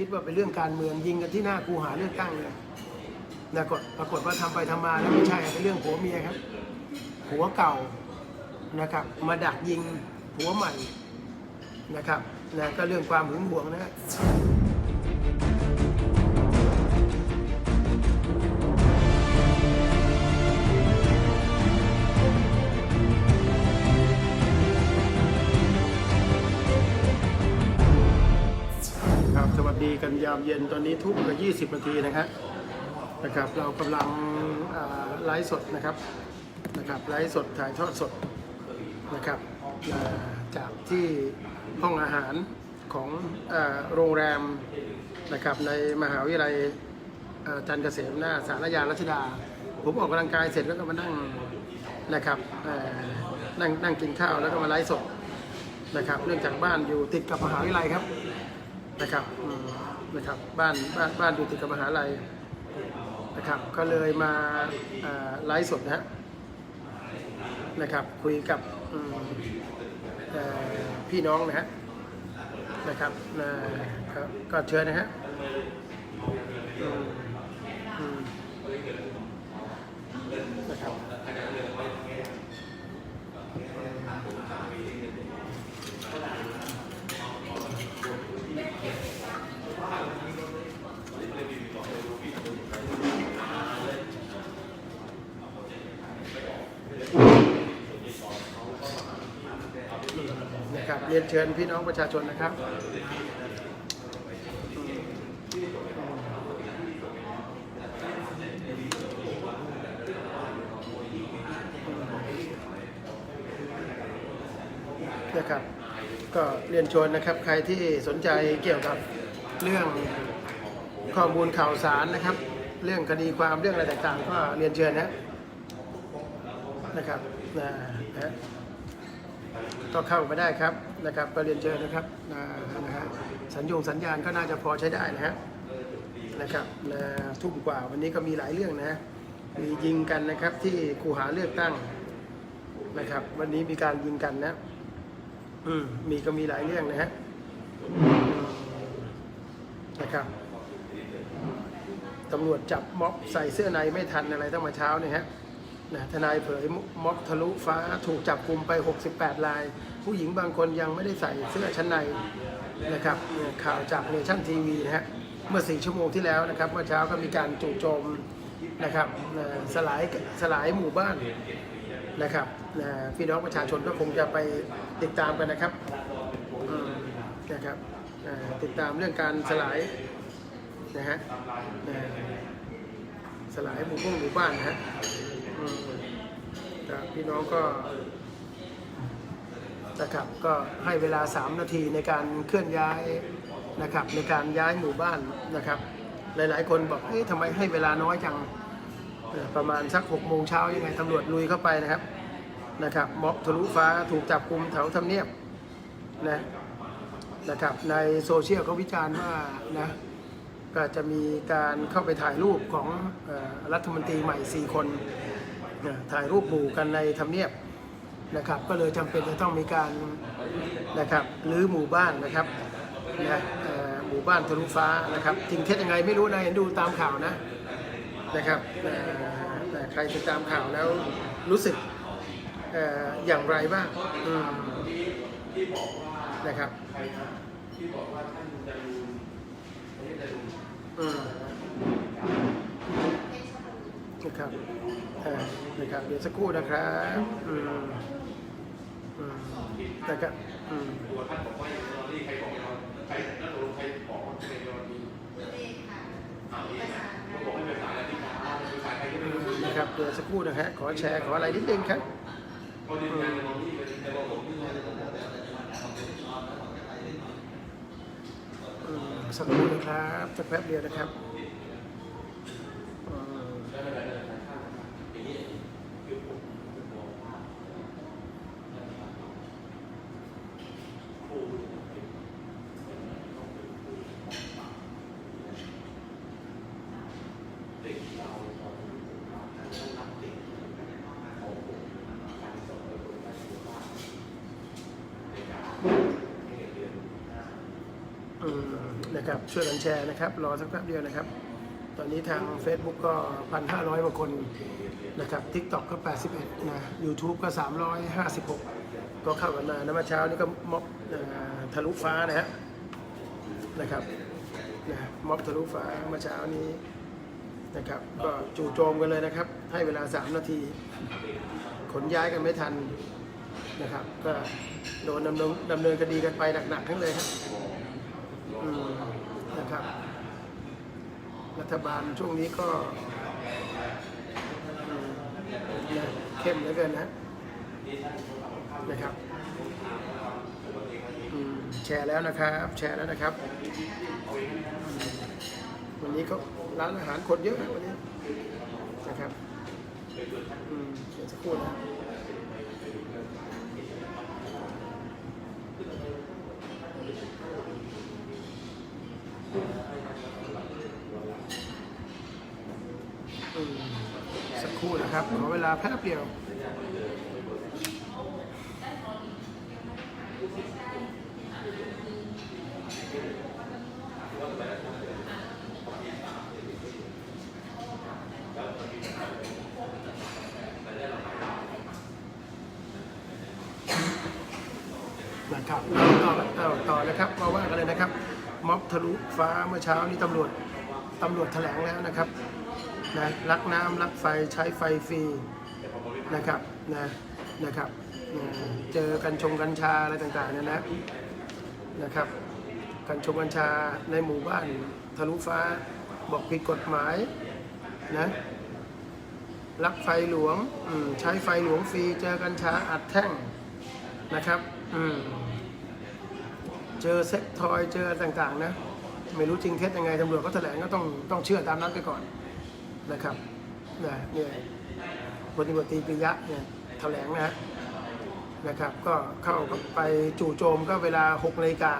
คิดว่าเป็นเรื่องการเมืองยิงกันที่หน้าคูหาเลือกตั้งเลยนะกฏปรากฏว่าทำไปทำมาแล้วไม่ใช่เป็นเรื่องผัวเมียครับผัวเก่านะครับ มาดักยิงผัวใหม่นะครับนะก็เรื่องความหึงหวงนะ ดีกันยามเย็นตอนนี้ทุ่มกับ20นาทีนะครับนะครับ เรากำลังไลฟ์สดนะครับนะครับไลฟ์สดถ่ายทอดสดนะครับจากที่ห้องอาหารของอโรงแรมนะครับในมหาวิทยาลัยจันเกษมหน้าสารยารัชดา ผมออกกำลังกายเสร็จแล้วก็มานั่งนะครับนั่งนั่งกินข้าวแล้วก็มาไลฟ์สดนะครับ เนื่องจากบ้านอยู่ติดกับมหาวิทยาลัยครับนะครับ นะครับบ้านบ้านบ้านอยู่ติดกับมหาลัยนะครับก็เลยมาไลฟ์สดนะฮะนะครับคุยกับพี่น้องนะฮะนะครับก็เชิญนะฮะอืมอืมนะครับ นะครับ เรียนเชิญพี่น้องประชาชนนะครับ นะครับก็เรียนชวนนะครับใครที่สนใจเกี่ยวกับเรื่องข้อมูลข่าวสารนะครับ เรื่องคดีความเรื่องอะไรต่างๆ ก็เรียนเชิญนะนะครับนะนะก็เข้ามาได้ครับ นะครับก็เรียนเชิญนะครับนะฮะสัญญงสัญญาณก็น่าจะพอใช้ได้นะฮะนะครับนะทุ่มกว่าวันนี้ก็มีหลายเรื่องนะมียิงกันนะครับที่คูหาเลือกตั้งนะครับ วันนี้มีการยิงกันนะอืมมีก็มีหลายเรื่องนะฮะนะครับตำรวจจับม็อบใส่เสื้อในไม่ทันอะไรตั้งมาเช้าเนี่ยฮะ นะทนายเผยม็อบทะลุฟ้าถูกจับกลุ่มไป 68 ราย ผู้หญิงบางคนยังไม่ได้ใส่เสื้อชั้นในนะครับข่าวจากเนชั่นทีวีนะฮะเมื่อ 4 ชั่วโมงที่แล้วนะครับ เมื่อเช้าก็มีการจู่โจมนะครับสลายสลายหมู่บ้านนะครับพี่น้องประชาชนก็คงจะไปติดตามกันนะครับนะครับติดตามเรื่องการสลายนะฮะสลายหมู่บ้านหมู่บ้านนะฮะ พี่น้องก็นะครับก็ให้เวลา 3 นาทีในการเคลื่อนย้ายนะครับในการย้ายหมู่บ้านนะครับ หลายๆ คนบอกเอ๊ะทำไมให้เวลาน้อยจังประมาณสัก6โมงเช้ายังไงตำรวจลุยเข้าไปนะครับนะครับม็อบทะลุฟ้าถูกจับกลุ่มแถวทำเนียบนะนะครับในโซเชียลเขาวิจารณ์ว่านะก็จะมีการเข้าไปถ่ายรูปของอรัฐมนตรีใหม่ 4 คน นะถ่ายรูปหมู่กันในทำเนียบนะครับ ก็เลยจำเป็นจะต้องมีการนะครับรื้อหมู่บ้านนะครับนะหมู่บ้านทะลุฟ้านะครับจริงเท็จยังไงไม่รู้นะเห็นดูตามข่าวนะนะครับแต่ใครติดตามข่าวแล้วรู้สึกอย่างไรบ้างนะครับที่บอืมนะครับอืม นะครับอ่อนะครับเดี๋ยวสักครู่นะครับอืมอืมนะครับอืมอืมนะครับเดี๋ยวสักครู่นะฮะขอแชร์ขออะไรนิดนึงครับอืมอืมสักครู่นะครับสักแป๊บเดียวนะครับอืม อืมนะครับ นะครับ ช่วยกันแชร์นะครับ รอสักแป๊บเดียวนะครับ ตอนนี้ทาง Facebook ก็ 1,500กว่าคนนะครับ TikTok ก็ 81 นะ YouTube ก็ 356 ก็เข้ากันมานะเมื่อเช้านี้ก็ม็อบทะลุฟ้านะฮะนะครับนะม็อบทะลุฟ้าเมื่อเช้านี้นะครับ ก็จู่โจมกันเลยนะครับ ให้เวลา 3 นาที ขนย้ายกันไม่ทันนะครับ ก็โดนดำเนินดำเนินคดีกันไปหนักๆทั้งเลยครับ ครับ รัฐบาลช่วงนี้ก็เข้มเหลือเกินนะนะครับแชร์แล้วนะครับ แชร์แล้วนะครับ วันนี้ก็ร้านอาหารคนเยอะนะวันนี้นะครับอืมเดี๋ยวสักครู่นะ นะครับ ขอเวลาแป๊บเดียวนะครับต่อต่อต่อนะครับมาว่ากันเลยนะครับ ม็อบทะลุฟ้าเมื่อเช้านี้ตำรวจตำรวจแถลงแล้วนะครับ นะรักน้ำรักไฟใช้ไฟฟรีนะครับนะนะครับนะเจอกันชงกัญชาอะไรต่างๆเนี่ยนะนะครับกันชงกัญชาในหมู่บ้านทะลุฟ้าบอกผิดกฎหมายนะรักไฟหลวงใช้ไฟหลวงฟรีเจอกัญชาอัดแท่งนะครับเจอเซ็กทอยเจอต่างๆนะไม่รู้จริงเท็จยังไงตำรวจก็แถลงก็ต้องต้องเชื่อตามนั้นไปก่อน นะครับนะเนี่ยพลตำรวจตรีปิยะเนี่ยแถลงนะนะครับก็เข้าไปจู่โจมก็เวลา6นาฬิกา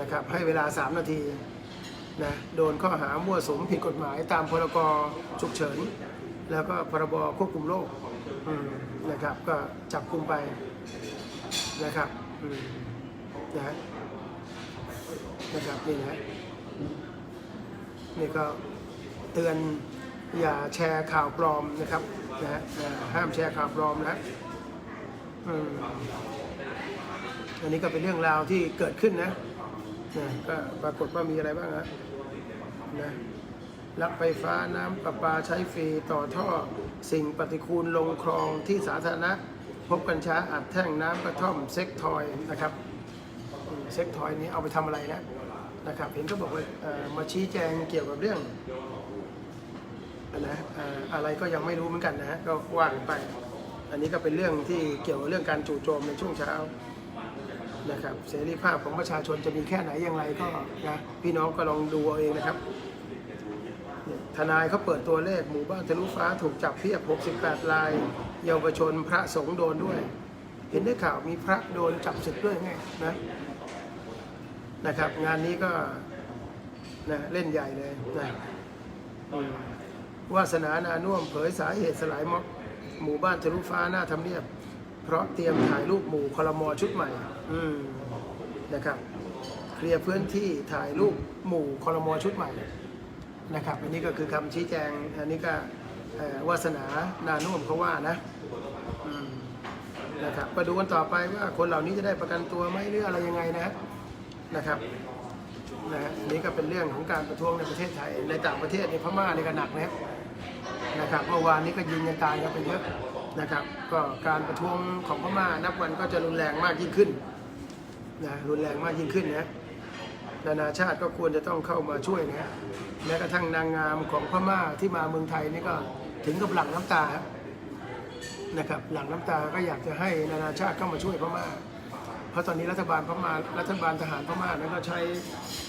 นะครับให้เวลา 3 นาทีนะโดนข้อหามั่วสุมผิดกฎหมายตามพรกฉุกเฉิน แล้วก็พรบควบคุมโรคนะครับก็จับกุมไปนะครับนะนะครับนี่นะนี่ก็เตือน อย่าแชร์ข่าวปลอมนะครับนะฮะห้ามแชร์ข่าวปลอมนะอันนี้ก็เป็นเรื่องราวที่เกิดขึ้นนะนะก็ปรากฏว่ามีอะไรบ้างฮะนะรับไฟฟ้าน้ำประปาใช้ฟรีต่อท่อสิ่งปฏิคูลลงคลองที่สาธารณะ พบกัญชาอัดแท่งน้ำกระท่อมเซ็กทอยนะครับเซ็กทอยนี้เอาไปทำอะไรนะนะครับเห็นก็บอกว่าเอ่อมาชี้แจงเกี่ยวกับเรื่อง นะเอ่อะไรก็ยังไม่รู้เหมือนกันนะฮะก็ว่ากันไป อันนี้ก็เป็นเรื่องที่เกี่ยวกับเรื่องการจู่โจมในช่วงเช้านะครับเสรีภาพของประชาชนจะมีแค่ไหนอย่างไรก็นะพี่น้องก็ลองดูเอาเองนะครับ ทนายเขาเปิดตัวเลขหมู่บ้านทะลุฟ้าถูกจับเพียบ 68 ราย เยาวชนพระสงฆ์โดนด้วย เห็นได้ข่าวมีพระโดนจับศึกด้วยไงนะนะครับ งานนี้ก็นะเล่นใหญ่เลยนะ วาสนานานุ่มเผยสาเหตุสลายม็อบหมู่บ้านทะลุฟ้าหน้าทำเนียบ เพราะเตรียมถ่ายรูปหมู่คลมอชุดใหม่ อืมนะครับ เคลียร์พื้นที่ถ่ายรูปหมู่คลมอชุดใหม่นะครับ อันนี้ก็คือคำชี้แจง อันนี้ก็วาสนานานุ่มเขาว่านะนะครับก็ดูกันต่อไปว่าคนเหล่านี้จะได้ประกันตัวไหมหรืออะไรยังไงนะนะครับนะฮะอันนี้ก็เป็นเรื่องของการประท้วงในประเทศไทยในต่างประเทศในพม่าในก็หนักนะครับ นะครับเมื่อวานนี้ก็ยิงกันตายกันไปเยอะนะครับ ก็การประท้วงของพม่านับวันก็จะรุนแรงมากยิ่งขึ้นนะรุนแรงมากยิ่งขึ้นนะนานาชาติก็ควรจะต้องเข้ามาช่วยนะแม้กระทั่งนางงามของพม่าที่มาเมืองไทยนี่ก็ถึงกับหลั่งน้ำตานะครับ หลั่งน้ำตาก็อยากจะให้นานาชาติเข้ามาช่วยพม่า เพราะตอนนี้รัฐบาลพม่ารัฐบาลทหารพม่านั้นก็ใช้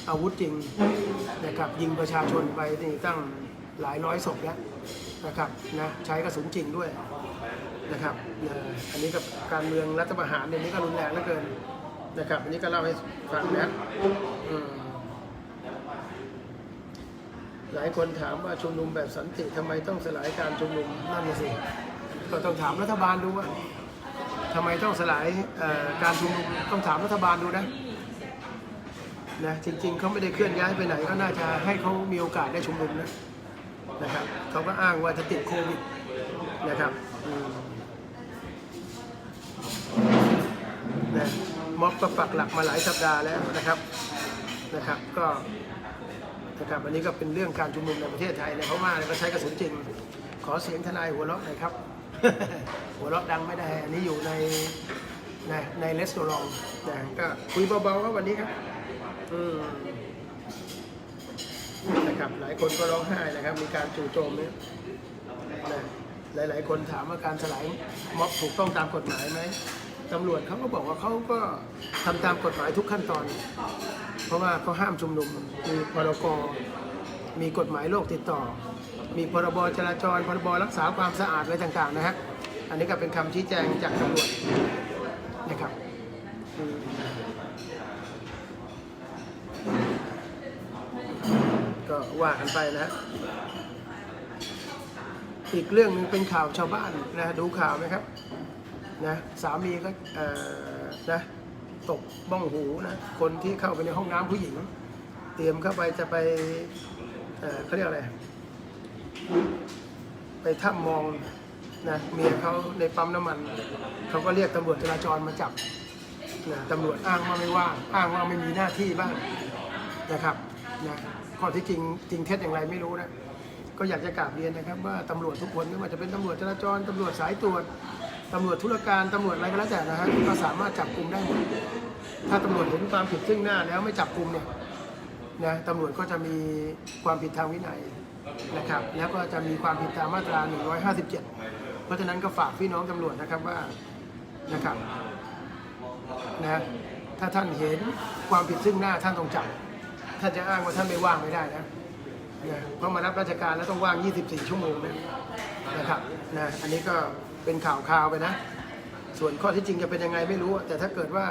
อาวุธจริงนะครับยิงประชาชนไปนี่ตั้งหลายร้อยศพแล้ว นะครับนะใช้กระสุนจริงด้วยนะครับนะอันนี้กับการเมืองรัฐประหารเนี่ยนี้ก็รุนแรงเหลือเกินนะครับ อันนี้ก็เล่าให้ฟังนะหลายคนถามว่าชุมนุมแบบสันติทำไมต้องสลายการชุมนุมนั่นสิก็ต้องถามรัฐบาลดูว่าทำไมต้องสลายการชุมนุมต้องถามรัฐบาลดูนะนะจริงๆเขาไม่ได้เคลื่อนย้ายไปไหนก็น่าจะให้เขามีโอกาสได้ชุมนุมนะ นะครับเขาก็อ้างว่าจะติดโควิดนะครับนะม็อบก็ปักหลักมาหลายสัปดาห์แล้วนะครับนะครับ ก็นะครับอันนี้ก็เป็นเรื่องการชุมนุมในประเทศไทยนะเพราะว่าก็ใช้กระสุนจริง ขอเสียงทนายหัวเราะหน่อยครับ หัวเราะดังไม่ได้ อันนี้อยู่ในในในรีสอร์ทนะก็คุยเบาๆครับวันนี้ครับ อืม นะครับหลายคนก็ร้องไห้นะครับ มีการจู่โจมเนี่ยหลาย ๆ คนถามว่าการสลายม็อบถูกต้องตามกฎหมายไหมตำรวจเขาก็บอกว่าเขาก็ทำตามกฎหมายทุกขั้นตอน เพราะว่าเขาห้ามชุมนุมมีพรกมีกฎหมายโรคติดต่อ มีพรบจราจรพรบรักษาความสะอาดอะไรต่าง ๆ นะฮะอันนี้ก็เป็นคำชี้แจงจากตำรวจนะครับอืมก็ ว่ากันไปนะอีกเรื่องหนึ่งเป็นข่าวชาวบ้านนะดูข่าวไหมครับนะสามีก็นะตกบ้องหูนะคนที่เข้าไปในห้องน้ำผู้หญิง เตรียมเข้าไปจะไปเขาเรียกอะไรไปถ้ำมองนะเมียเขาในปั๊มน้ำมันเขาก็เรียกตำรวจจราจรมาจับนะตำรวจอ้างว่าไม่ว่างอ้างว่าไม่มีหน้าที่บ้างนะครับนะ ข้อที่จริงจริงเท็จอย่างไรไม่รู้นะก็อยากจะกราบเรียนนะครับ ว่าตำรวจทุกคนไม่ว่าจะเป็นตำรวจจราจรตำรวจสายตรวจตำรวจธุรการตำรวจอะไรก็แล้วแต่นะฮะก็สามารถจับกลุ่มได้หมดถ้าตำรวจเห็นความผิดซึ่งหน้าแล้วไม่จับกลุ่มเนี่ยนะตำรวจก็จะมีความผิดทางวินัยนะครับ แล้วก็จะมีความผิดตามมาตรา 157 เพราะฉะนั้นก็ฝากพี่น้องตำรวจนะครับว่านะครับนะถ้าท่านเห็นความผิดซึ่งหน้าท่านต้องจับ ท่านจะอ้างว่าท่านไม่ว่างไม่ได้นะนะเพราะมารับราชการแล้วต้องว่าง 24 ชั่วโมงนะนะครับนะอันนี้ก็เป็นข่าวคราวไปนะ ส่วนข้อที่จริงจะเป็นยังไงไม่รู้ แต่ถ้าเกิดว่า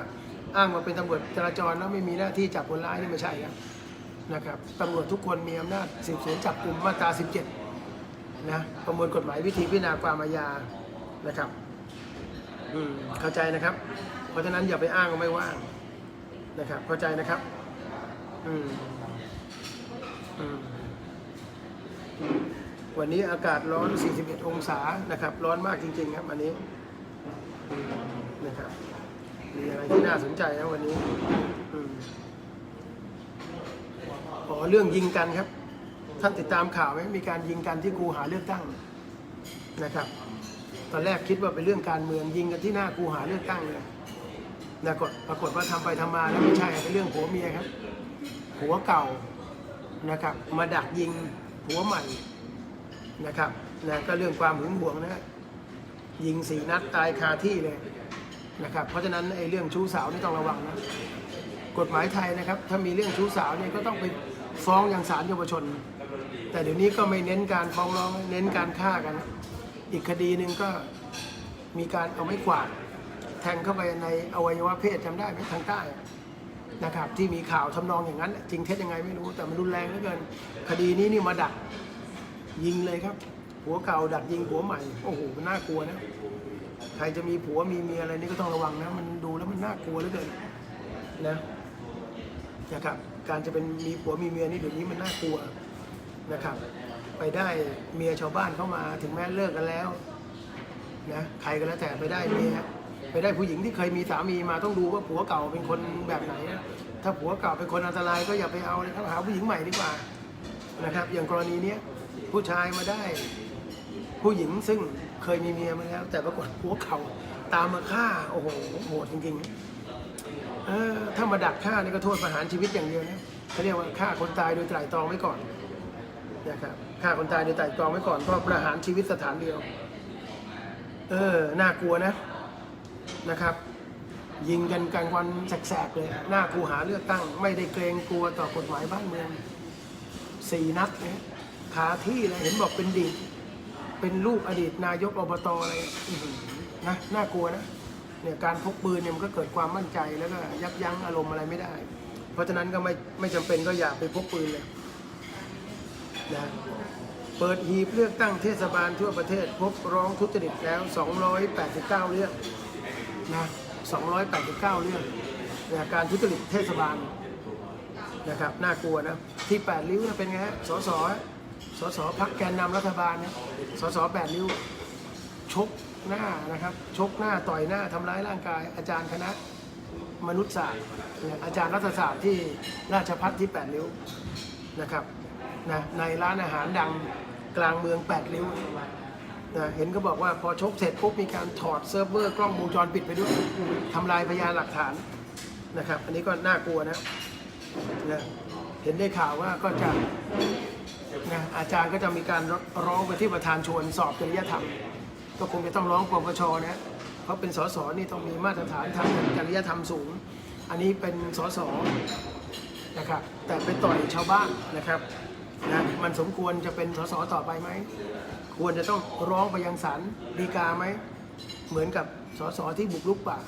อ้างมาเป็นตำรวจจราจรแล้วไม่มีหน้าที่จับคนร้ายนี่ไม่ใช่ครับนะครับตำรวจทุกคนมีอำนาจสืบสวนจับกลุ่มมาตรา 17 นะ ประมวลกฎหมายวิธีพิจารณาความอาญานะครับเข้าใจนะครับ เพราะฉะนั้นอย่าไปอ้างว่าไม่ว่างนะครับ เข้าใจนะครับ อืมอืมวันนี้อากาศร้อน 41 องศานะครับ ร้อนมากจริง ๆ ครับวันนี้นะครับ มีอะไรที่น่าสนใจนะวันนี้อ๋อเรื่องยิงกันครับ ท่านติดตามข่าวไหมมีการยิงกันที่คูหาเลือกตั้งนะครับ ตอนแรกคิดว่าเป็นเรื่องการเมืองยิงกันที่หน้าคูหาเลือกตั้งเลยปรากฏปรากฏว่าทำไปทำมาแล้วไม่ใช่เป็นเรื่องผัวเมียครับ ผัวเก่านะครับ มาดักยิงผัวใหม่นะครับนะก็เรื่องความหึงหวงนะยิงสี่นัดตายคาที่เลยนะครับ เพราะฉะนั้นไอ้เรื่องชู้สาวนี่ต้องระวังนะกฎหมายไทยนะครับ ถ้ามีเรื่องชู้สาวเนี่ยก็ต้องไปฟ้องอย่างศาลเยาวชน แต่เดี๋ยวนี้ก็ไม่เน้นการฟ้องร้องเน้นการฆ่ากัน อีกคดีหนึ่งก็มีการเอาไม้กวาดแทงเข้าไปในอวัยวะเพศจำได้ไหมทางใต้ นะครับที่มีข่าวทำนองอย่างนั้นจริงเท็จยังไงไม่รู้แต่มันรุนแรงเหลือเกิน คดีนี้นี่มาดักยิงเลยครับผัวเก่าดักยิงผัวใหม่โอ้โหมันน่ากลัวนะใครจะมีผัวมีเมียอะไรนี่ก็ต้องระวังนะมันดูแล้วมันน่ากลัวเหลือเกินนะนะครับการจะเป็นมีผัวมีเมียนี่เดี๋ยวนี้มันน่ากลัวนะครับ ไปได้เมียชาวบ้านเข้ามาถึงแม้เลิกกันแล้วนะใครก็แล้วแต่ไปได้เมีย ไปได้ผู้หญิงที่เคยมีสามีมาต้องดูว่าผัวเก่าเป็นคนแบบไหน ถ้าผัวเก่าเป็นคนอันตรายก็อย่าไปเอาเลยครับหาผู้หญิงใหม่ดีกว่านะครับ อย่างกรณีเนี้ยผู้ชายมาได้ ผู้หญิงซึ่งเคยมีเมียมาแล้ว แต่ปรากฏผัวเก่าตามมาฆ่าโอ้โหโหดจริงๆเออถ้ามาดักฆ่านี่ก็โทษประหารชีวิตอย่างเดียวนะเขาเรียกว่าฆ่าคนตายโดยไตร่ตรองไว้ก่อนนะครับฆ่าคนตายโดยไตร่ตรองไว้ก่อนก็ประหารชีวิตสถานเดียว เออน่ากลัวนะ นะครับ ยิงกันกลางวันแสกๆเลย หน้าคูหาเลือกตั้ง ไม่ได้เกรงกลัวต่อกฎหมายบ้านเมืองสี่นัดเนี่ยคาที่เลยเห็นบอกเป็นดีเป็นลูกอดีตนายกอบตอะไรอื้อหือนะน่ากลัวนะเนี่ยการพกปืนเนี่ยมันก็เกิดความมั่นใจแล้วก็ยับยั้งอารมณ์อะไรไม่ได้ เพราะฉะนั้นก็ไม่ไม่จำเป็นก็อย่าไปพกปืนเลยนะเปิดหีบเลือกตั้งเทศบาลทั่วประเทศพบร้องทุจริตแล้ว 289 เรื่อง นะ289 เรื่องนะการทุจริตเทศบาลนะครับน่ากลัวนะที่แปดริ้วเนี่ยเป็นไงฮะสสสสพักแกนนำรัฐบาลเนี่ยสสแปดริ้วชกหน้านะครับ ชกหน้าต่อยหน้าทำร้ายร่างกาย อาจารย์คณะมนุษยศาสตร์อาจารย์รัฐศาสตร์ที่ราชพัฒที่แปดริ้วนะครับนะในร้านอาหารดังกลางเมืองแปดริ้ว นะเห็นก็บอกว่าพอชกเสร็จปุ๊บมีการถอดเซิร์ฟเวอร์กล้องวงจรปิดไปด้วยทำลายพยานหลักฐานนะครับ อันนี้ก็น่ากลัวนะนะเห็นได้ข่าวว่าก็จะนะอาจารย์ก็จะมีการร้องไปที่ประธานชวนสอบจริยธรรม ก็คงจะต้องร้องปปชนะเพราะเป็นสสนี่ต้องมีมาตรฐานทางจริยธรรมสูง อันนี้เป็นสสนะครับแต่ไปต่อยชาวบ้านนะครับนะมันสมควรจะเป็นสสต่อไปไหม ควรจะต้องร้องไปยังศาลฎีกาไหม เหมือนกับสสที่บุกรุกป่า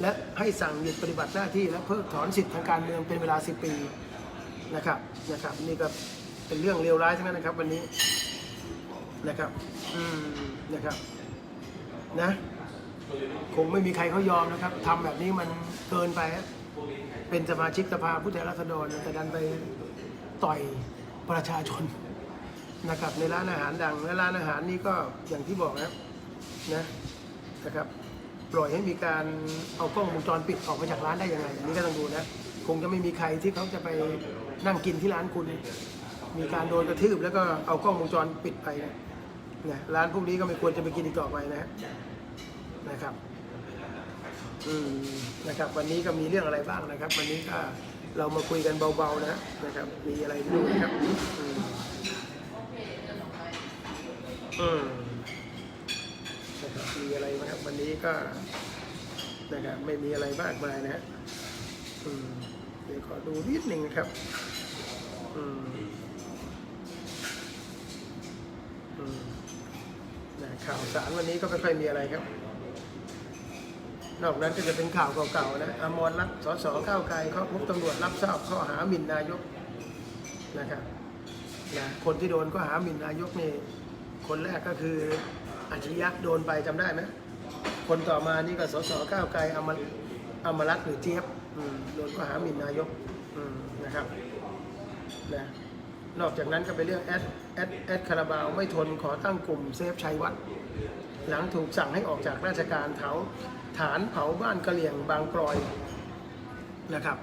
และให้สั่งหยุดปฏิบัติหน้าที่และเพิกถอนสิทธิทางการเมืองเป็นเวลา 10 ปีนะครับนะครับ นี่ก็เป็นเรื่องเลวร้ายทั้งนั้นนะครับ วันนี้นะครับอืมนะครับนะคงไม่มีใครเขายอมนะครับทำแบบนี้มันเกินไปเป็นสมาชิกสภาผู้แทนราษฎรแต่ดันไปต่อยประชาชน นะครับในร้านอาหารดังและร้านอาหารนี่ก็อย่างที่บอกนะนะนะครับปล่อยให้มีการเอากล้องวงจรปิดออกมาจากร้านได้ยังไงอันนี้ก็ต้องดูนะคงจะไม่มีใครที่เขาจะไปนั่งกินที่ร้านคุณ มีการโดนกระทืบแล้วก็เอากล้องวงจรปิดไปนะนะร้านพวกนี้ก็ไม่ควรจะไปกินอีกต่อไปนะนะครับอืมนะครับ วันนี้ก็มีเรื่องอะไรบ้างนะครับ วันนี้ก็เรามาคุยกันเบาๆนะนะครับ มีอะไรดูนะครับอืม อืมนะครับมีอะไรไหมครับ วันนี้ก็นะครับไม่มีอะไรมากมายนะฮะอืมเดี๋ยวขอดูนิดหนึ่งนะครับ อืมอืมนะข่าวสารวันนี้ก็ไม่ค่อยมีอะไรครับ นอกนั้นก็จะเป็นข่าวเก่าๆนะอมรรัตน์สสก้าวไกลเขาพบตำรวจรับทราบข้อหาหมิ่นนายกนะครับนะคนที่โดนข้อหาหมิ่นนายกนี่ คนแรกก็คืออัจฉริยะโดนไปจำได้ไหมคนต่อมานี่ก็สสก้าวไกลอมรอมรัตน์หรือเจี๊ยบโดนข้อหาหมิ่นนายกนะครับนะนอกจากนั้นก็เป็นเรื่องแอดแอดแอดคาราบาวไม่ทนขอตั้งกลุ่มเซฟชัยวัฒน์หลังถูกสั่งให้ออกจากราชการเผาฐานเผาบ้านกะเหลี่ยงบางกรอยนะครับ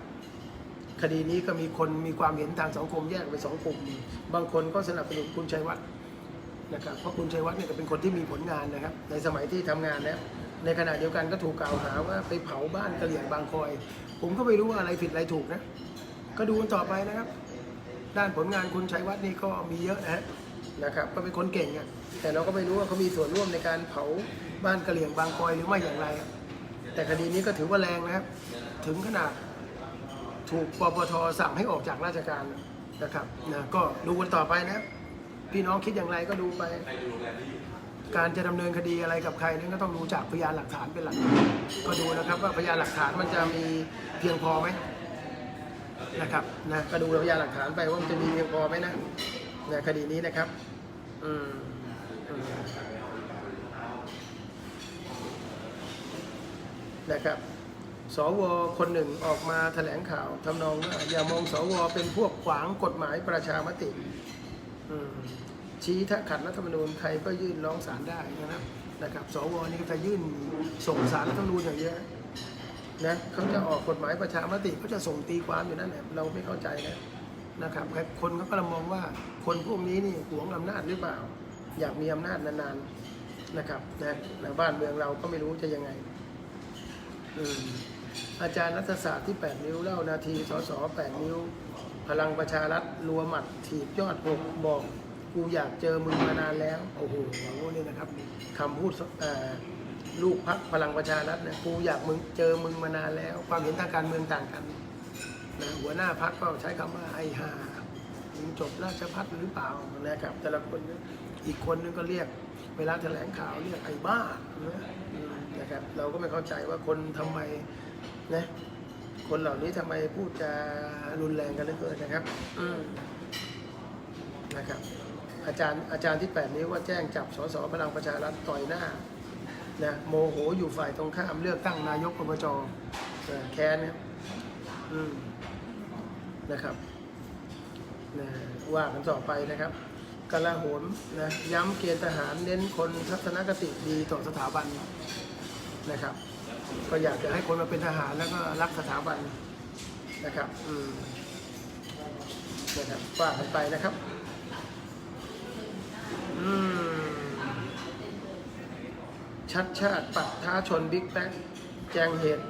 คดีนี้ก็มีคนมีความเห็นทางสังคมแยกไปสองกลุ่ม บางคนก็สนับสนุนคุณชัยวัฒน์ นะครับเพราะคุณชัยวัฒน์เนี่ยก็เป็นคนที่มีผลงานนะครับ ในสมัยที่ทำงานแล้วในขณะเดียวกันก็ถูกกล่าวหาว่าไปเผาบ้านกะเหลี่ยงบางกรอย ผมก็ไม่รู้ว่าอะไรผิดอะไรถูกนะ ก็ดูกันต่อไปนะครับ ด้านผลงานคุณชัยวัฒน์นี่ก็มีเยอะนะนะครับ ก็เป็นคนเก่งอะแต่เราก็ไม่รู้ว่าเขามีส่วนร่วมในการเผาบ้านกะเหลี่ยงบางกอยหรือไม่อย่างไร แต่คดีนี้ก็ถือว่าแรงนะครับ ถึงขนาดถูกปปทสั่งให้ออกจากราชการนะครับนะก็ดูกันต่อไปนะครับ พี่น้องคิดอย่างไรก็ดูไป การจะดำเนินคดีอะไรกับใครนั้นก็ต้องดูจากพยานหลักฐานเป็นหลัก ก็ดูนะครับว่าพยานหลักฐานมันจะมีเพียงพอไหมนะครับนะก็ดูพยานหลักฐานไปว่ามันจะมีเพียงพอไหมนะในคดีนี้นะครับ อืมนะครับสวคนหนึ่งออกมาแถลงข่าวทำนองว่าอย่ามองสวเป็นพวกขวางกฎหมายประชามติ ชี้ถ้าขัดรัฐธรรมนูญใครก็ยื่นร้องศาลได้นะครับนะครับสวนี่ก็จะยื่นส่งสารรัฐธรรมนูญอย่างเยอะนะเขาจะออกกฎหมายประชามติเขาจะส่งตีความอยู่นั่นแหละเราไม่เข้าใจนะนะครับคนเขาก็มองว่าคนพวกนี้นี่หวงอำนาจหรือเปล่า อยากมีอำนาจนานๆนะครับนะบ้านเมืองเราก็ไม่รู้จะยังไงออาจารย์รัฐศาสตร์ที่ 8 นิ้วเล่านาทีสส8นิ้ว พลังประชารัฐรัวหมัดถีบยอดหกบอกกูอยากเจอมึงมานานแล้ว โอ้โหนี่นะครับคำพูดลูกพักพลังประชารัฐเนี่ยกูอยากมึงเจอมึงมานานแล้ว ความเห็นทางการเมืองต่างกันนะหัวหน้าพักก็ใช้คำว่าไอ้ห่ามึงจบราชพัฒหรือเปล่านะครับ แต่ละคนอีกคนนึงก็เรียก เวลาแถลงข่าวเรียกไอ้บ้านะครับ เราก็ไม่เข้าใจว่าคนทำไมนะ คนเหล่านี้ทำไมพูดจารุนแรงกันเหลือเกินนะครับอืมนะครับ อาจารย์อาจารย์ที่แปดนี้วว่าแจ้งจับสสพลังประชารัฐต่อยหน้านะโมโหอยู่ฝ่ายตรงข้ามเลือกตั้งนายกอบจเออแค้นเนี่ยอืมนะครับนะว่ากันต่อไปนะครับกลาโหมนะย้ำเกณฑ์ทหารเน้นคนทัศนคติดีต่อสถาบันนะครับ ก็อยากจะให้คนมาเป็นทหารแล้วก็รักสถาบันนะครับอืมนะครับว่ากันไปนะครับ อืม ชัดชาติปัดท้าชนบิ๊กแป๊กแจงเหตุ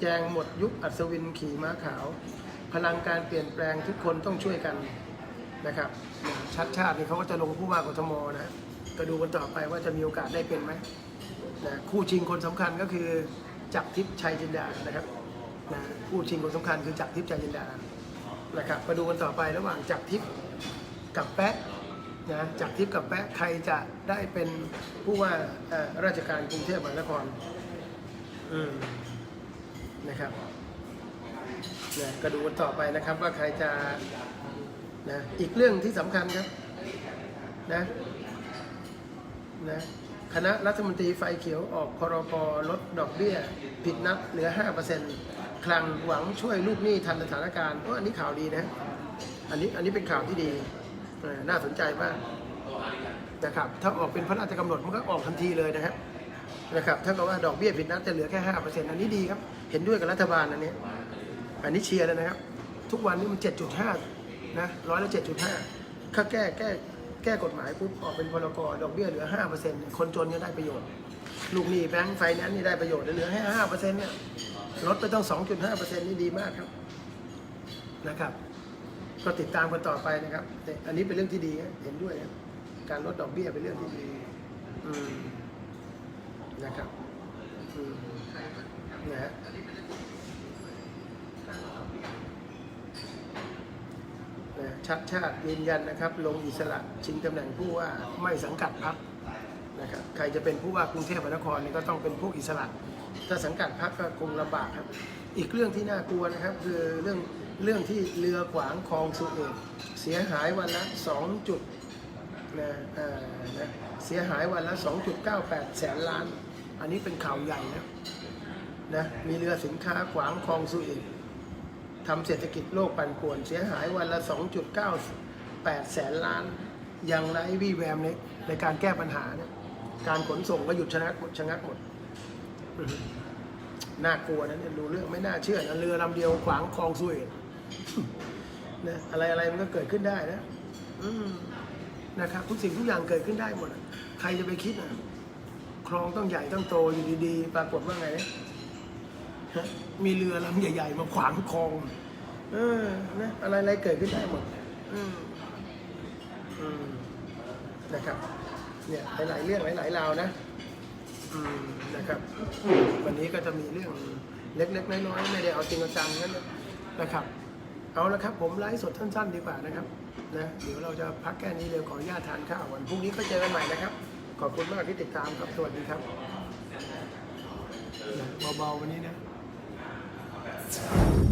แจงหมดยุคอัศวินขี่ม้าขาว พลังการเปลี่ยนแปลงทุกคนต้องช่วยกันนะครับ ชัดชาตินี่เขาก็จะลงผู้ว่ากทมนะก็ดูกันต่อไปว่าจะมีโอกาสได้เป็นไหม นะคู่ชิงคนสำคัญก็คือจักรทิพย์ชัยจินดานะครับนะคู่ชิงคนสำคัญคือจักรทิพย์ชัยจินดานะครับมาดูกันต่อไประหว่างจักรทิพย์กับแป๊ะนะจักรทิพย์กับแป๊ะใครจะได้เป็นผู้ว่าราชการกรุงเทพมหานครอืมนะครับนะก็ดูกันต่อไปนะครับว่าใครจะนะอีกเรื่องที่สำคัญครับนะนะ คณะรัฐมนตรีไฟเขียวออกพรกลดดอกเบี้ย ผิดนัดเหลือ 5%คลังหวังช่วยลูกหนี้ทันสถานการณ์เพราะอันนี้ข่าวดีนะ อันนี้อันนี้เป็นข่าวที่ดี น่าสนใจมากนะครับ ถ้าออกเป็นพระราชกำหนดมันก็ออกทันทีเลยนะครับนะครับถ้ากับว่าดอกเบี้ยผิดนัดจะเหลือแค่ห้าเปอร์เซ็นต์อันนี้ดีครับ เห็นด้วยกับรัฐบาลอันนี้ อันนี้เชียร์เลยนะครับ ทุกวันนี้มันเจ็ดจุดห้านะร้อยละเจ็ดจุดห้าถ้าแก้แก้ แก้กฎหมายปุ๊บออกเป็นพรกดอกเบี้ยเหลือห้าเปอร์เซ็นต์คนจนก็ได้ประโยชน์ ลูกหนี้แบงก์ไฟแนนซ์นี่ได้ประโยชน์เหลือแค่ห้าเปอร์เซ็นต์เนี่ยลดไปต้องสองจุดห้าเปอร์เซ็นต์นี่ดีมากครับนะครับ ก็ติดตามกันต่อไปนะครับแต่อันนี้เป็นเรื่องที่ดีเห็นด้วยนะการลดดอกเบี้ยเป็นเรื่องที่ดีนะครับนะฮะนะ ชัดชาติยืนยันนะครับ ลงอิสระชิงตำแหน่งผู้ว่าไม่สังกัดพรรคนะครับใครจะเป็นผู้ว่ากรุงเทพมหานครนี่ก็ต้องเป็นผู้อิสระ ถ้าสังกัดพรรคก็คงลำบากครับ อีกเรื่องที่น่ากลัวนะครับคือเรื่องเรื่องที่เรือขวางคลองสุเอตเสียหายวันละ2จุดนะเอ่อนะเสียหายวันละ 2.98 แสนล้าน อันนี้เป็นข่าวใหญ่นะนะมีเรือสินค้าขวางคลองสุเอต ทำเศรษฐกิจโลกปั่นป่วนเสียหายวันละ 2.98 แสนล้าน ยังไร้วี่แววในในการแก้ปัญหาเนี่ยการขนส่งก็หยุดชะงักหมดชะงักหมด น่ากลัวนะเนี่ยดูเรื่องไม่น่าเชื่อนะเรือลำเดียวขวางคลองสุเอตนะอะไรอะไรมันก็เกิดขึ้นได้นะนะครับทุกสิ่งทุกอย่างเกิดขึ้นได้หมดใครจะไปคิดอะคลองต้องใหญ่ต้องโตอยู่ดีๆ ปรากฏว่าไงฮะ มีเรือลำใหญ่ ๆ มาขวางคลอง เออนะอะไรอะไรเกิดขึ้นได้หมดอืมอืมนะครับ เนี่ยหลายๆเรื่องหลายๆราวนะอืมนะครับ วันนี้ก็จะมีเรื่องเล็กๆน้อยๆไม่ได้เอาจริงเอาจังนั่นนะนะครับ เอาละครับผมไลฟ์สดสั้น ๆ ดีกว่านะครับนะเดี๋ยวเราจะพักแค่นี้เลยขออนุญาตทานข้าววันพรุ่งนี้ก็เจอกันใหม่นะครับ ขอบคุณมากที่ติดตามครับสวัสดีครับนะเบาๆวันนี้นะ ห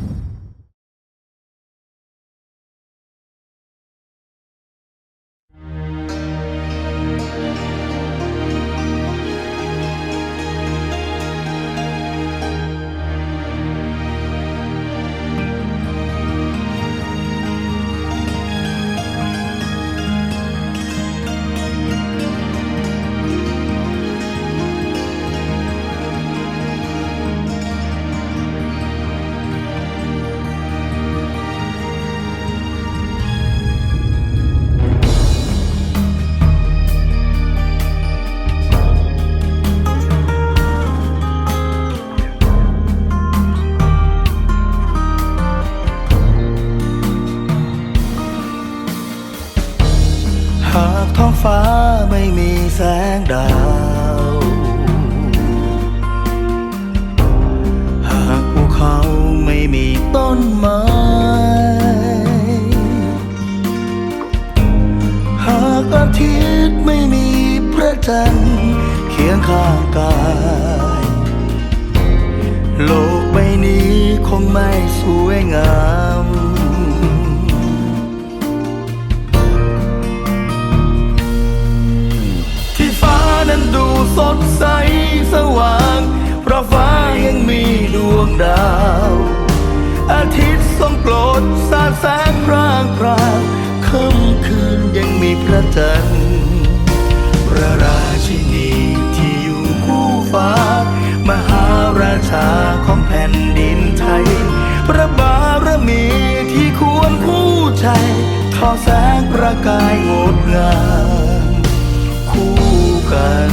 จันทร์เคียงข้างกาย โลกใบนี้คงไม่สวยงามที่ฟ้านั้นดูสดใสสว่าง เพราะฟ้ายังมีดวงดาว อาทิตย์ทรงโปรดสาดแสงพร่างพรางค่ำคืนยังมีพระจันทร์ ราชาของแผ่นดินไทย พระบารมีที่ควรคู่ใจทอแสงประกายงดงามคู่กัน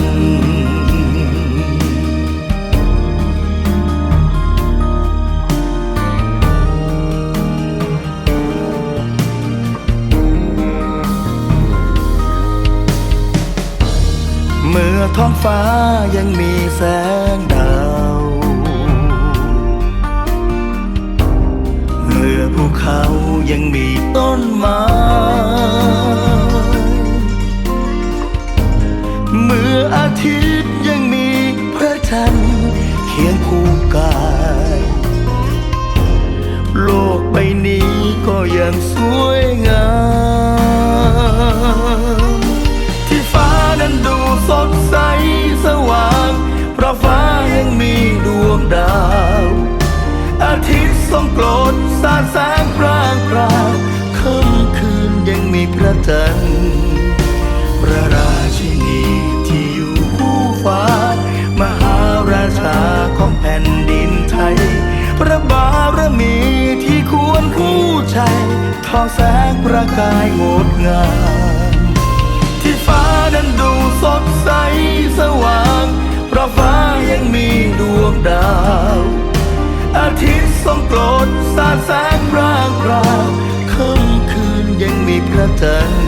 เมื่อท้องฟ้ายังมีแสง เขายังมีต้นไม้เมื่ออาทิตย์ยังมีพระจันทร์เคียงคู่กาย โลกใบนี้ก็ยังสวยงาม ที่ฟ้านั้นดูสดใสสว่าง เพราะฟ้ายังมีดวงดาว อาทิตย์ทรงโปรดสาดแสงพรางพรางค่ำคืนยังมีพระจันทร์พระราชินีที่อยู่คู่ฟ้า มหาราชาของแผ่นดินไทย พระบารมีที่ควรคู่ใจทอแสงประกายงดงาม ที่ฟ้านั้นดูสดใสสว่าง เพราะฟ้ายังมีดวงดาว อาทิตย์ทรงโปรดสาดแสงร่างราค่ำคืนยังมีพระจันทร์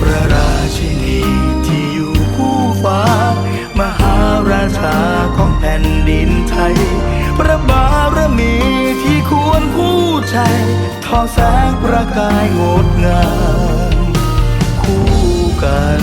พระราชินีที่อยู่คู่ฟ้า มหาราชาของแผ่นดินไทย พระบารมีที่ควรคู่ใจทอแสงประกายงดงามคู่กัน